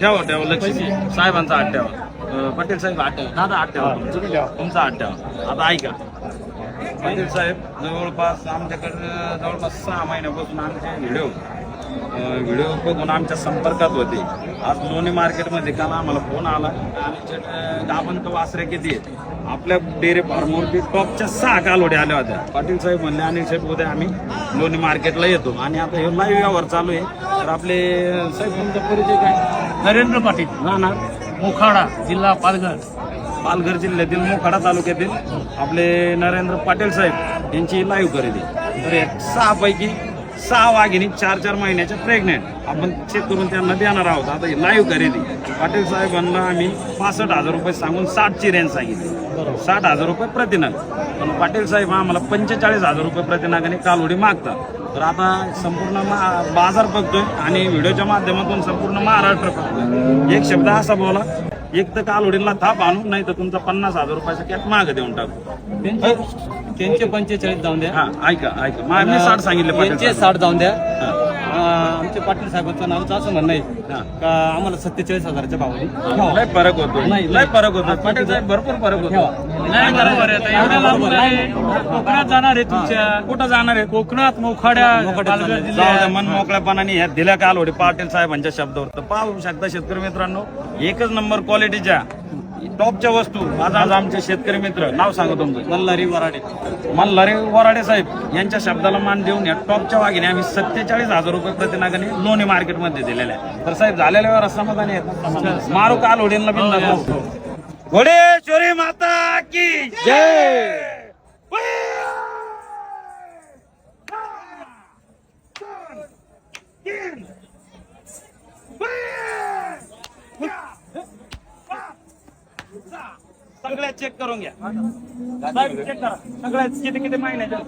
ठेवा ठेवा लक्ष्मी. साहेबांचा हात ठेवा अं, पटेल साहेब हात ठेवा दादा हात ठेवा तुमचा. तुमचा हात ठेवा आता ऐका. पटेल साहेब जवळपास आमच्याकडे जवळपास सहा महिन्यापासून आमचे व्हिडिओ व्हिडिओ बघून आमच्या संपर्कात होते. आज लोणी मार्केटमध्ये काल आम्हाला फोन आला. आमच्या गावंत वासरे किती आहेत? आपल्या डेअरी फार्मवरती टॉपच्या सहा कालोड्या आल्या होत्या. पाटील साहेब म्हणले आणि साहेब उद्या आम्ही लोणी मार्केटला येतो. आणि आता हे लाईव्ह व्यवहार चालू आहे. तर आपले साहेब तुमचा परिचय काय? नरेंद्र पाटील. राहणार? मोखाडा जिल्हा पालघर. पालघर जिल्ह्यातील मोखाडा तालुक्यातील आपले नरेंद्र पाटील साहेब यांची लाईव्ह खरेदी. तर सहापैकी सहा वाघिणी चार चार महिन्याच्या प्रेग्नेंट आपण चेक करून त्यांना देणार आहोत. आता लाईव्ह खरेदी. पाटील साहेबांना आम्ही पासष्ट हजार रुपये सांगून साठची रेंज सांगितली. साठ हजार रुपये प्रतिनग. पण पाटील साहेब आम्हाला पंचेचाळीस हजार रुपये प्रतिनागाने कालोडी मागतात. तर आता संपूर्ण बाजार बघतोय आणि व्हिडिओच्या माध्यमातून संपूर्ण महाराष्ट्र बघतोय. एक शब्द असा बोला एक तर कालोडीला थाप आणू नाही तर तुमचा पन्नास हजार रुपयाचा कॅप माग देऊन टाकू. त्यांचे पंचेचाळीस जाऊन द्या. हा ऐका ऐका. मी साठ सांगितले पाटील यांचे साहेब. साठ जाऊन द्या. हा. अं, आमचे पाटील साहेबांचं नावचं असं म्हणणं आहे. का आम्हाला सत्तेचाळीस हजाराच्या भावाने लय फरक होतो नाही, लय फरक होतो पाटील साहेब भरपूर फरक होतो नाही बरोबर आहे आता एवढ्या लांबून आहे. कोकणात जाणार आहे तुमच्या. कुठं जाणार आहे? कोकणात मोखाड्या पालघर जाऊ द्या, जिल्ह्यात मन मोकळ्यापणाने ह्या दिल्या कालवडी पाटील साहेबांच्या शब्दावर. तर पाहू शकता शेतकरी मित्रांनो एकच नंबर क्वालिटीच्या टॉपच्या वस्तू. आज आज आमचे शेतकरी मित्र. नाव सांगा तुमचं. मल्हारी वराडे. मल्हारी वराडे साहेब यांच्या शब्दाला मान देऊन या टॉपच्या वाघिने आम्ही सत्तेचाळीस हजार रुपये प्रतिनागाने लोणी मार्केटमध्ये दिलेल्या आहे तर साहेब झालेल्या वेळेला समाधानी आहेत? मारू काल होडींना बिंदा घोडेश्वरी माता की जय! सगळ्या चेक करून घ्या. साहेब चेक करा. सगळ्या किती किती महिन्याच्या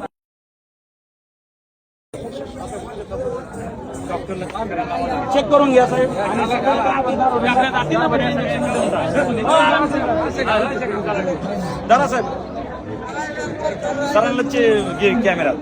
चेक करून घ्या साहेब. दादा साहेब. सरांना घे कॅमेरा